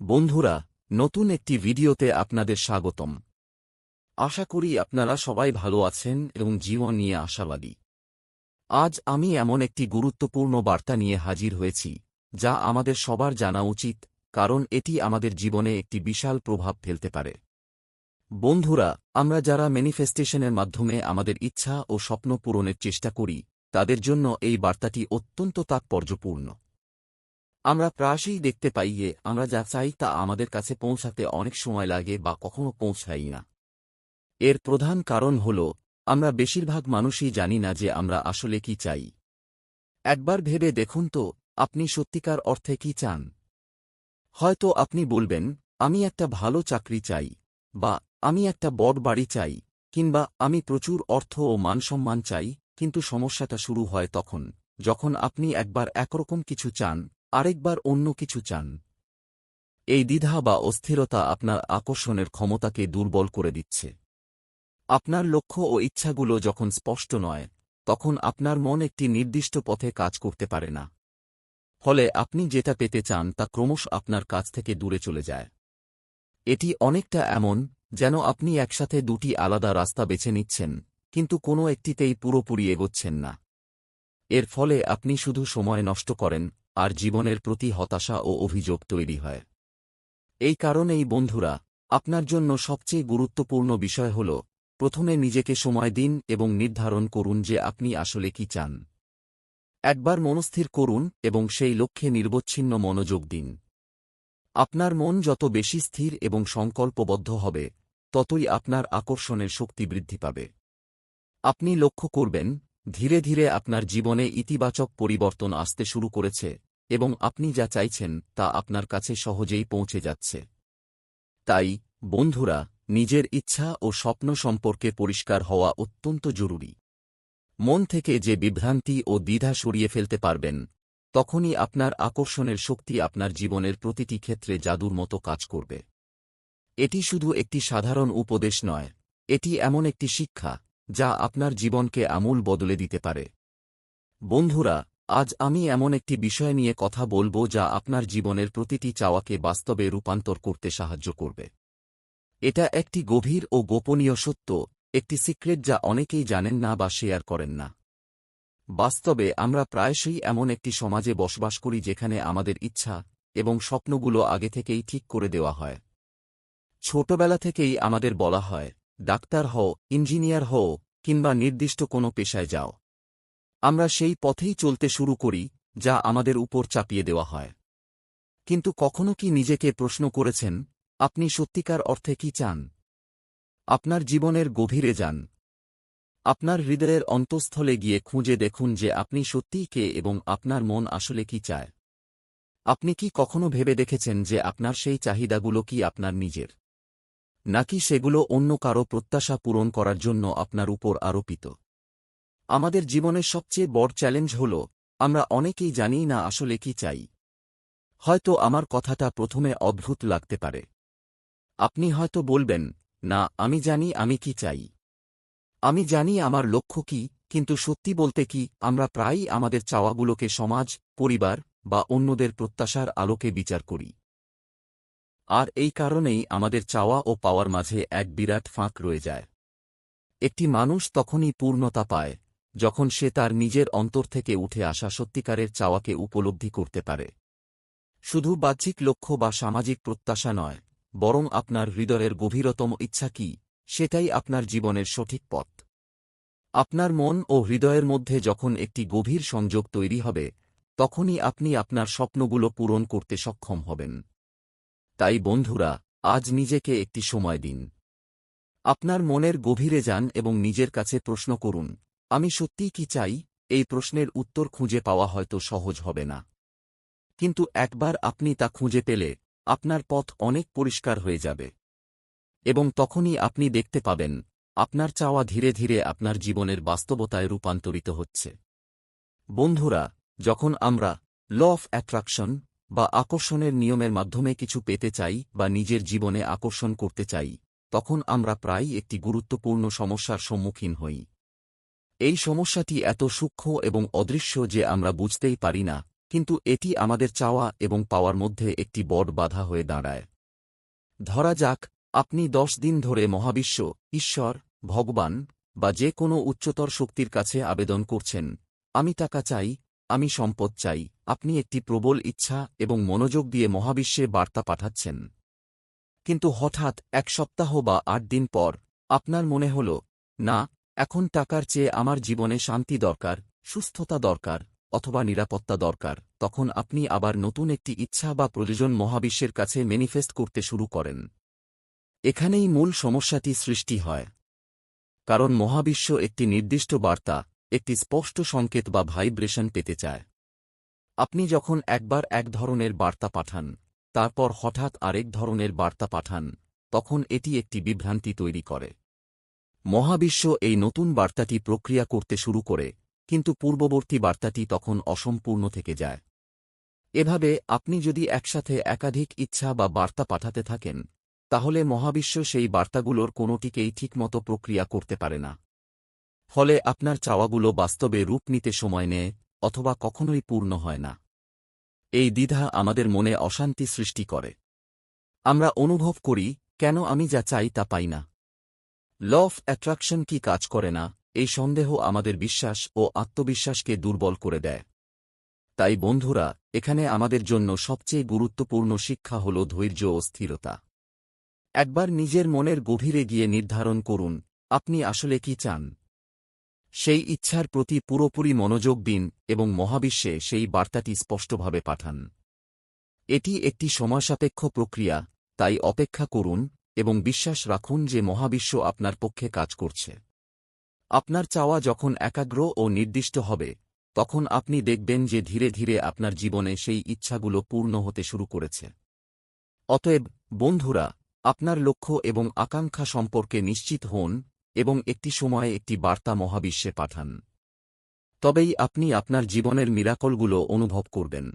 বন্ধুরা, নতুন একটি ভিডিওতে আপনাদের স্বাগতম। আশা করি আপনারা সবাই ভালো আছেন এবং জীবন নিয়ে আশাবাদী। আজ আমি এমন একটি গুরুত্বপূর্ণ বার্তা নিয়ে হাজির হয়েছি, যা আমাদের সবার জানা উচিত, কারণ এটি আমাদের জীবনে একটি বিশাল প্রভাব ফেলতে পারে। বন্ধুরা, আমরা যারা ম্যানিফেস্টেশনের মাধ্যমে আমাদের ইচ্ছা ও স্বপ্ন পূরণের চেষ্টা করি, তাদের জন্য এই বার্তাটি অত্যন্ত তাৎপর্যপূর্ণ। আমরা প্রায়শই দেখতে পাই যে, আমরা যা চাই তা আমাদের কাছে পৌঁছাতে অনেক সময় লাগে বা কখনো পৌঁছাই না। এর প্রধান কারণ হল, আমরা বেশিরভাগ মানুষই জানি না যে আমরা আসলে কি চাই। একবার ভেবে দেখুন তো, আপনি সত্যিকার অর্থে কি চান? হয়তো আপনি বলবেন, আমি একটা ভালো চাকরি চাই বা, আমি একটা বড় বাড়ি চাই কিংবা, আমি প্রচুর অর্থ ও মানসম্মান চাই কিন্তু সমস্যাটা শুরু হয় তখন, যখন আপনি একবার একরকম কিছু চান আরেকবার অন্য কিছু চান। এই দ্বিধা বা অস্থিরতা আপনার আকর্ষণের ক্ষমতাকে দুর্বল করে দিচ্ছে। আপনার লক্ষ্য ও ইচ্ছাগুলো যখন স্পষ্ট নয়, তখন আপনার মন একটি নির্দিষ্ট পথে কাজ করতে পারে না। ফলে আপনি যেটা পেতে চান তা ক্রমশ আপনার কাছ থেকে দূরে চলে যায়। এটি অনেকটা এমন, যেন আপনি একসাথে দুটি আলাদা রাস্তা বেছে নিচ্ছেন, কিন্তু কোনো একটিতেই পুরোপুরি এগোচ্ছেন না। এর ফলে আপনি শুধু সময় নষ্ট করেন আর জীবনের প্রতি হতাশা ও অভিযোগ তৈরি হয়। এই কারণেই বন্ধুরা, আপনার জন্য সবচেয়ে গুরুত্বপূর্ণ বিষয় হল, প্রথমে নিজেকে সময় দিন এবং নির্ধারণ করুন যে আপনি আসলে কি চান। একবার মনস্থির করুন এবং সেই লক্ষ্যে নির্বচ্ছিন্ন মনোযোগ দিন। আপনার মন যত বেশি স্থির এবং সংকল্পবদ্ধ হবে, ততই আপনার আকর্ষণের শক্তি বৃদ্ধি পাবে। আপনি লক্ষ্য করবেন ধীরে ধীরে আপনার জীবনে ইতিবাচক পরিবর্তন আসতে শুরু করেছে, এবং আপনি যা চাইছেন তা আপনার কাছে সহজেই পৌঁছে যাচ্ছে। তাই, বন্ধুরা, নিজের ইচ্ছা ও স্বপ্ন সম্পর্কে পরিষ্কার হওয়া অত্যন্ত জরুরি। মন থেকে যে বিভ্রান্তি ও দ্বিধা সরিয়ে ফেলতে পারবেন, তখনই আপনার আকর্ষণের শক্তি আপনার জীবনের প্রতিটি ক্ষেত্রে জাদুর মতো কাজ করবে। এটি শুধু একটি সাধারণ উপদেশ নয়, এটি এমন একটি শিক্ষা যা আপনার জীবনকে আমূল বদলে দিতে পারে। বন্ধুরা, আজ আমি এমন একটি বিষয় নিয়ে কথা বলব যা আপনার জীবনের প্রতিটি চাওয়াকে বাস্তবে রূপান্তর করতে সাহায্য করবে। এটা একটি গভীর ও গোপনীয় সত্য, একটি সিক্রেট যা অনেকেই জানেন না বা শেয়ার করেন না। বাস্তবে আমরা প্রায়শই এমন একটি সমাজে বসবাস করি যেখানে আমাদের ইচ্ছা এবং স্বপ্নগুলো আগে থেকেই ঠিক করে দেওয়া হয়। ছোটবেলা থেকেই আমাদের বলা হয় ডাক্তার হও, ইঞ্জিনিয়ার হও, কিংবা নির্দিষ্ট কোনো পেশায় যাও। আমরা সেই পথেই চলতে শুরু করি, যা আমাদের উপর চাপিয়ে দেওয়া হয়। কিন্তু কখনো কি নিজেকে প্রশ্ন করেছেন, আপনি সত্যিকার অর্থে কি চান? আপনার জীবনের গভীরে যান। আপনার হৃদয়ের অন্তঃস্থলে গিয়ে খুঁজে দেখুন যে আপনি সত্যিই কে এবং আপনার মন আসলে কি চায়। আপনি কি কখনো ভেবে দেখেছেন যে আপনার সেই চাহিদাগুলো কি আপনার নিজের? নাকি সেগুলো অন্য কারও প্রত্যাশা পূরণ করার জন্য আপনার উপর আরোপিত? আমাদের জীবনের সবচেয়ে বড় চ্যালেঞ্জ হল, আমরা অনেকেই জানি না আসলে কি চাই। হয়তো আমার কথাটা প্রথমে অদ্ভুত লাগতে পারে। আপনি হয়তো বলবেন, না, আমি জানি আমি কি চাই। আমি জানি আমার লক্ষ্য কি, কিন্তু সত্যি বলতে কি, আমরা প্রায়ই আমাদের চাওয়াগুলোকে সমাজ, পরিবার বা অন্যদের প্রত্যাশার আলোকে বিচার করি। আর এই কারণেই আমাদের চাওয়া ও পাওয়ার মাঝে এক বিরাট ফাঁক রয়ে যায়। একটি মানুষ তখনই পূর্ণতা পায়, যখন সে তার নিজের অন্তর থেকে উঠে আসা সত্যিকারের চাওয়াকে উপলব্ধি করতে পারে। শুধু বাহ্যিক লক্ষ্য বা সামাজিক প্রত্যাশা নয়, বরং আপনার হৃদয়ের গভীরতম ইচ্ছা কি, সেটাই আপনার জীবনের সঠিক পথ। আপনার মন ও হৃদয়ের মধ্যে যখন একটি গভীর সংযোগ তৈরি হবে, তখনই আপনি আপনার স্বপ্নগুলো পূরণ করতে সক্ষম হবেন। তাই বন্ধুরা, আজ নিজেকে একটি সময় দিন। আপনার মনের গভীরে যান এবং নিজের কাছে প্রশ্ন করুন, আমি সত্যিই কি চাই? এই প্রশ্নের উত্তর খুঁজে পাওয়া হয়তো সহজ হবে না। কিন্তু একবার আপনি তা খুঁজে পেলে, আপনার পথ অনেক পরিষ্কার হয়ে যাবে। এবং তখনই আপনি দেখতে পাবেন, আপনার চাওয়া ধীরে ধীরে আপনার জীবনের বাস্তবতায় রূপান্তরিত হচ্ছে। বন্ধুরা, যখন আমরা ল অফ অ্যাট্রাকশন বা আকর্ষণের নিয়মের মাধ্যমে কিছু পেতে চাই বা নিজের জীবনে আকর্ষণ করতে চাই, তখন আমরা প্রায় একটি গুরুত্বপূর্ণ সমস্যার সম্মুখীন হই। এই সমস্যাটি এত সূক্ষ্ম এবং অদৃশ্য যে আমরা বুঝতেই পারি না, কিন্তু এটি আমাদের চাওয়া এবং পাওয়ার মধ্যে একটি বড় বাধা হয়ে দাঁড়ায়। ধরা যাক, আপনি দশ দিন ধরে মহাবিশ্ব, ঈশ্বর, ভগবান বা যে কোনো উচ্চতর শক্তির কাছে আবেদন করছেন, আমি টাকা চাই, আমি সম্পদ চাই আপনি একটি প্রবল ইচ্ছা এবং মনোযোগ দিয়ে মহাবিশ্বে বার্তা পাঠাচ্ছেন। কিন্তু হঠাৎ এক সপ্তাহ বা আট দিন পর আপনার মনে হল, না, এখন টাকার চেয়ে আমার জীবনে শান্তি দরকার, সুস্থতা দরকার অথবা নিরাপত্তা দরকার। তখন আপনি আবার নতুন একটি ইচ্ছা বা প্রয়োজন মহাবিশ্বের কাছে ম্যানিফেস্ট করতে শুরু করেন। এখানেই মূল সমস্যাটি সৃষ্টি হয়। কারণ মহাবিশ্ব একটি নির্দিষ্ট বার্তা, একটি স্পষ্ট সংকেত বা ভাইব্রেশন পেতে চায়। আপনি যখন একবার এক ধরনের বার্তা পাঠান, তারপর হঠাৎ আরেক ধরনের বার্তা পাঠান, তখন এটি একটি বিভ্রান্তি তৈরি করে। মহাবিশ্ব এই নতুন বার্তাটি প্রক্রিয়া করতে শুরু করে, কিন্তু পূর্ববর্তী বার্তাটি তখন অসম্পূর্ণ থেকে যায়। এভাবে আপনি যদি একসাথে একাধিক ইচ্ছা বা বার্তা পাঠাতে থাকেন, তাহলে মহাবিশ্ব সেই বার্তাগুলোর কোনোটিকেই ঠিকমতো প্রক্রিয়া করতে পারে না। ফলে আপনার চাওয়াগুলো বাস্তবে রূপ নিতে সময় নেয় অথবা কখনোই পূর্ণ হয় না। এই দ্বিধা আমাদের মনে অশান্তি সৃষ্টি করে। আমরা অনুভব করি, কেন আমি যা চাই তা পাই না। ল অফ অ্যাট্রাকশন কি কাজ করে না, এই সন্দেহ আমাদের বিশ্বাস ও আত্মবিশ্বাসকে দুর্বল করে দেয়। তাই বন্ধুরা, এখানে আমাদের জন্য সবচেয়ে গুরুত্বপূর্ণ শিক্ষা হল ধৈর্য ও স্থিরতা। একবার নিজের মনের গভীরে গিয়ে নির্ধারণ করুন, আপনি আসলে কি চান? সেই ইচ্ছার প্রতি পুরোপুরি মনোযোগ দিন এবং মহাবিশ্বে সেই বার্তাটি স্পষ্টভাবে পাঠান। এটি একটি সময়সাপেক্ষ প্রক্রিয়া, তাই অপেক্ষা করুন এবং বিশ্বাস রাখুন যে মহাবিশ্ব আপনার পক্ষে কাজ করছে। আপনার চাওয়া যখন একাগ্র ও নির্দিষ্ট হবে, তখন আপনি দেখবেন যে ধীরে ধীরে আপনার জীবনে সেই ইচ্ছাগুলো পূর্ণ হতে শুরু করেছে। অতএব, বন্ধুরা, আপনার লক্ষ্য এবং আকাঙ্ক্ষা সম্পর্কে নিশ্চিত হন এবং একটি সময়ে একটি বার্তা মহাবিশ্বে পাঠান। তবেই আপনি আপনার জীবনের মিরাকলগুলো অনুভব করবেন।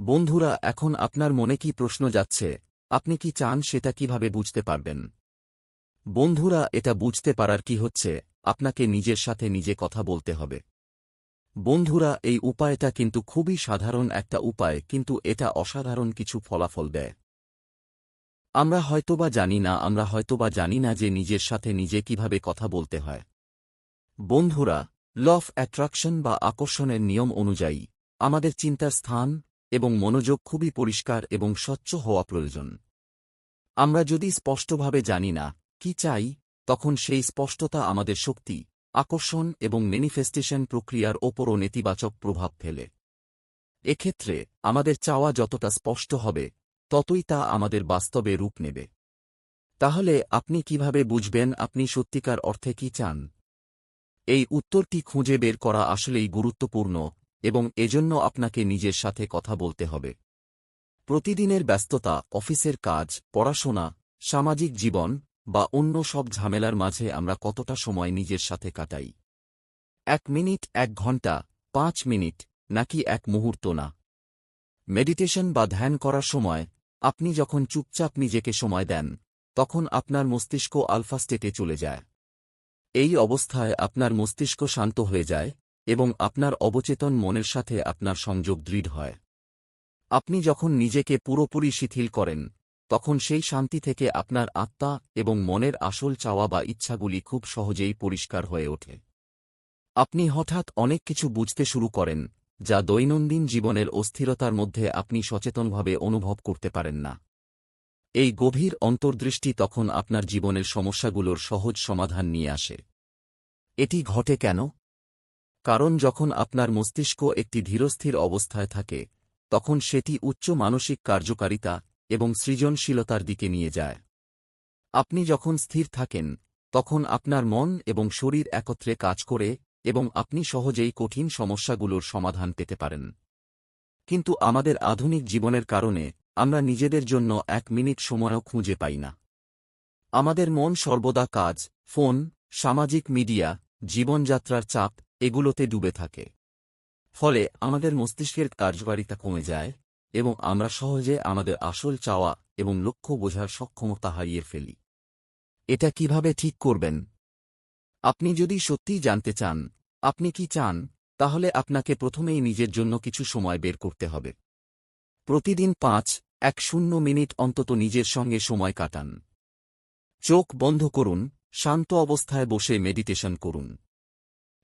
বন্ধুরা, এখন আপনার মনে কি প্রশ্ন যাচ্ছে? আপনি কি চান সেটা কীভাবে বুঝতে পারবেন? বন্ধুরা, এটা বুঝতে পারার কি হচ্ছে? আপনাকে নিজের সাথে নিজে কথা বলতে হবে। বন্ধুরা, এই উপায়টা কিন্তু খুবই সাধারণ একটা উপায়, কিন্তু এটা অসাধারণ কিছু ফলাফল দেয়। আমরা হয়তোবা জানি না, আমরা হয়তোবা জানি না যে নিজের সাথে নিজে কীভাবে কথা বলতে হয়। বন্ধুরা, ল অফ অ্যাট্রাকশন বা আকর্ষণের নিয়ম অনুযায়ী, আমাদের চিন্তার স্থান এবং মনোযোগ খুবই পরিষ্কার এবং স্বচ্ছ হওয়া প্রয়োজন। আমরা যদি স্পষ্টভাবে জানি না, কি চাই, তখন সেই স্পষ্টতা আমাদের শক্তি, আকর্ষণ এবং ম্যানিফেস্টেশন প্রক্রিয়ার ওপরও নেতিবাচক প্রভাব ফেলে। এক্ষেত্রে, আমাদের চাওয়া যতটা স্পষ্ট হবে ততই তা আমাদের বাস্তবে রূপ নেবে। তাহলে আপনি কীভাবে বুঝবেন আপনি সত্যিকার অর্থে কি চান? এই উত্তরটি খুঁজে বের করা আসলেই গুরুত্বপূর্ণ এবং এজন্য আপনাকে নিজের সাথে কথা বলতে হবে। প্রতিদিনের ব্যস্ততা, অফিসের কাজ, পড়াশোনা, সামাজিক জীবন বা অন্য সব ঝামেলার মাঝে আমরা কতটা সময় নিজের সাথে কাটাই? এক মিনিট, এক ঘণ্টা পাঁচ মিনিট নাকি এক মুহূর্ত না? মেডিটেশন বা ধ্যান করার সময় আপনি যখন চুপচাপ নিজেকে সময় দেন, তখন আপনার মস্তিষ্ক আলফা স্টেটে চলে যায়। এই অবস্থায় আপনার মস্তিষ্ক শান্ত হয়ে যায় এবং আপনার অবচেতন মনের সাথে আপনার সংযোগ দৃঢ় হয়। আপনি যখন নিজেকে পুরোপুরি শিথিল করেন, তখন সেই শান্তি থেকে আপনার আত্মা এবং মনের আসল চাওয়া বা ইচ্ছাগুলি খুব সহজেই পরিষ্কার হয়ে ওঠে। আপনি হঠাৎ অনেক কিছু বুঝতে শুরু করেন যা দৈনন্দিন জীবনের অস্থিরতার মধ্যে আপনি সচেতনভাবে অনুভব করতে পারেন না। এই গভীর অন্তর্দৃষ্টি তখন আপনার জীবনের সমস্যাগুলোর সহজ সমাধান নিয়ে আসে। এটি ঘটে কেন? কারণ যখন আপনার মস্তিষ্ক একটি ধীরস্থির অবস্থায় থাকে, তখন সেটি উচ্চ মানসিক কার্যকারিতা এবং সৃজনশীলতার দিকে নিয়ে যায়। আপনি যখন স্থির থাকেন, তখন আপনার মন এবং শরীর একত্রে কাজ করে এবং আপনি সহজেই কঠিন সমস্যাগুলোর সমাধান পেতে পারেন। কিন্তু আমাদের আধুনিক জীবনের কারণে আমরা নিজেদের জন্য এক মিনিট সময়ও খুঁজে পাই না। আমাদের মন সর্বদা কাজ, ফোন, সামাজিক মিডিয়া, জীবনযাত্রার চাপ, এগুলোতে ডুবে থাকে। ফলে আমাদের মস্তিষ্কের কার্যকারিতা কমে যায় এবং আমরা সহজে আমাদের আসল চাওয়া এবং লক্ষ্য বোঝার সক্ষমতা হারিয়ে ফেলি। এটা কীভাবে ঠিক করবেন? আপনি যদি সত্যিই জানতে চান, আপনি কি চান, তাহলে আপনাকে প্রথমেই নিজের জন্য কিছু সময় বের করতে হবে। প্রতিদিন পাঁচ, এক শূন্য মিনিট অন্তত নিজের সঙ্গে সময় কাটান। চোখ বন্ধ করুন, শান্ত অবস্থায় বসে মেডিটেশন করুন।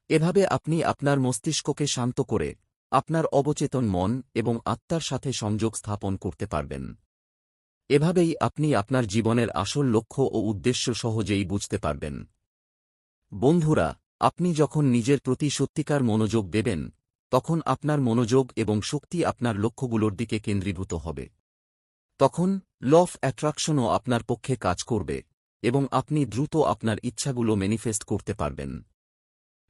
এভাবে আপনি আপনার মস্তিষ্ককে শান্ত করে, আপনার অবচেতন মন এবং আত্মার সাথে সংযোগ স্থাপন করতে পারবেন। এভাবেই আপনি আপনার জীবনের আসল লক্ষ্য ও উদ্দেশ্য সহজেই বুঝতে পারবেন। বন্ধুরা, আপনি যখন নিজের প্রতি সত্যিকার মনোযোগ দেবেন, তখন আপনার মনোযোগ এবং শক্তি আপনার লক্ষ্যগুলোর দিকে কেন্দ্রীভূত হবে। তখন ল অফ অ্যাট্রাকশনও আপনার পক্ষে কাজ করবে এবং আপনি দ্রুত আপনার ইচ্ছাগুলো ম্যানিফেস্ট করতে পারবেন।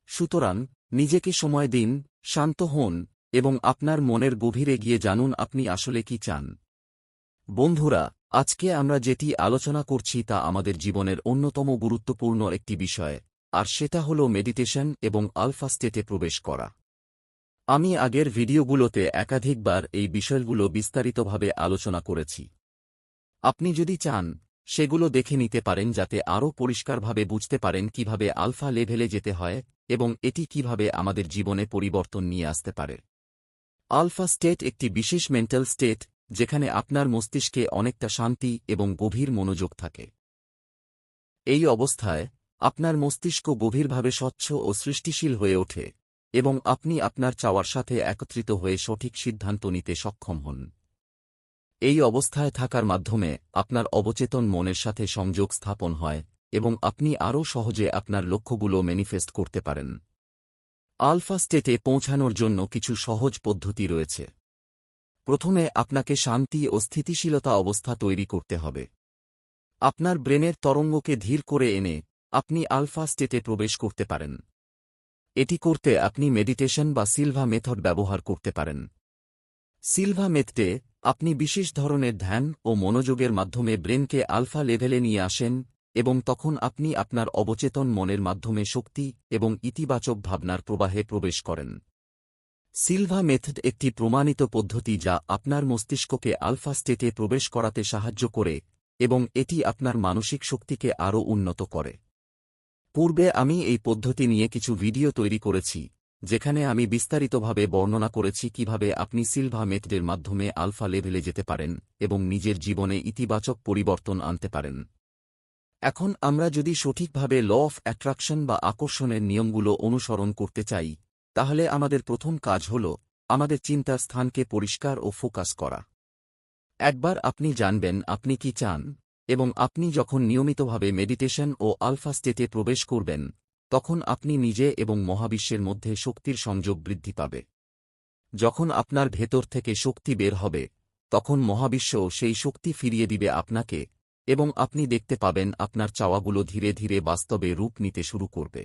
সুতরাং, নিজেকে সময় দিন, শান্ত হন এবং আপনার মনের গভীরে গিয়ে জানুন আপনি আসলে কি চান। বন্ধুরা, আজকে আমরা যেটি আলোচনা করছি তা আমাদের জীবনের অন্যতম গুরুত্বপূর্ণ একটি বিষয়। আর সেটা হল মেডিটেশন এবং আলফা স্টেটে প্রবেশ করা। আমি আগের ভিডিওগুলোতে একাধিকবার এই বিষয়গুলো বিস্তারিতভাবে আলোচনা করেছি। আপনি যদি চান, সেগুলো দেখে নিতে পারেন যাতে আরও পরিষ্কারভাবে বুঝতে পারেন কীভাবে আলফা লেভেলে যেতে হয় এবং এটি কীভাবে আমাদের জীবনে পরিবর্তন নিয়ে আসতে পারে। আলফা স্টেট একটি বিশেষ মেন্টাল স্টেট যেখানে আপনার মস্তিষ্কে অনেকটা শান্তি এবং গভীর মনোযোগ থাকে। এই অবস্থায় আপনার মস্তিষ্ক গভীরভাবে স্বচ্ছ ও সৃষ্টিশীল হয়ে ওঠে, এবং আপনি আপনার চাওয়ার সাথে একত্রিত হয়ে সঠিক সিদ্ধান্ত নিতে সক্ষম হন। এই অবস্থায় থাকার মাধ্যমে আপনার অবচেতন মনের সাথে সংযোগ স্থাপন হয়, এবং আপনি আরও সহজে আপনার লক্ষ্যগুলো ম্যানিফেস্ট করতে পারেন। আলফা স্টেটে পৌঁছানোর জন্য কিছু সহজ পদ্ধতি রয়েছে। প্রথমে আপনাকে শান্তি ও স্থিতিশীলতা অবস্থা তৈরি করতে হবে। আপনার ব্রেনের তরঙ্গকে ধীর করে এনে আপনি আলফা স্টেটে প্রবেশ করতে পারেন। এটি করতে আপনি মেডিটেশন বা সিলভা মেথড ব্যবহার করতে পারেন। সিলভা মেথডে আপনি বিশেষ ধরনের ধ্যান ও মনোযোগের মাধ্যমে ব্রেনকে আলফা লেভেলে নিয়ে আসেন এবং তখন আপনি আপনার অবচেতন মনের মাধ্যমে শক্তি এবং ইতিবাচক ভাবনার প্রবাহে প্রবেশ করেন। সিলভা মেথড একটি প্রমাণিত পদ্ধতি যা আপনার মস্তিষ্ককে আলফা স্টেটে প্রবেশ করাতে সাহায্য করে এবং এটি আপনার মানসিক শক্তিকে আরও উন্নত করে। পূর্বে আমি এই পদ্ধতি নিয়ে কিছু ভিডিও তৈরি করেছি, যেখানে আমি বিস্তারিতভাবে বর্ণনা করেছি কীভাবে আপনি সিলভা মেথডের মাধ্যমে আলফা লেভেলে যেতে পারেন এবং নিজের জীবনে ইতিবাচক পরিবর্তন আনতে পারেন। এখন আমরা যদি সঠিকভাবে ল অফ অ্যাট্রাকশন বা আকর্ষণের নিয়মগুলো অনুসরণ করতে চাই, তাহলে আমাদের প্রথম কাজ হল আমাদের চিন্তার স্থানকে পরিষ্কার ও ফোকাস করা। একবার আপনি জানবেন আপনি কি চান এবং আপনি যখন নিয়মিতভাবে মেডিটেশন ও আলফা স্টেটে প্রবেশ করবেন, তখন আপনি নিজে এবং মহাবিশ্বের মধ্যে শক্তির সংযোগ বৃদ্ধি পাবে। যখন আপনার ভেতর থেকে শক্তি বের হবে, তখন মহাবিশ্ব সেই শক্তি ফিরিয়ে দিবে আপনাকে এবং আপনি দেখতে পাবেন আপনার চাওয়াগুলো ধীরে ধীরে বাস্তবে রূপ নিতে শুরু করবে।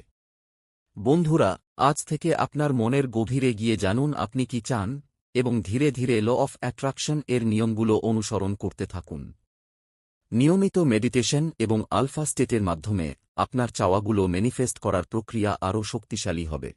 বন্ধুরা, আজ থেকে আপনার মনের গভীরে গিয়ে জানুন আপনি কি চান এবং ধীরে ধীরে ল অফ অ্যাট্রাকশন এর নিয়মগুলো অনুসরণ করতে থাকুন। নিয়মিত মেডিটেশন এবং আলফা স্টেটের মাধ্যমে আপনার চাওয়াগুলো ম্যানিফেস্ট করার প্রক্রিয়া আরও শক্তিশালী হবে।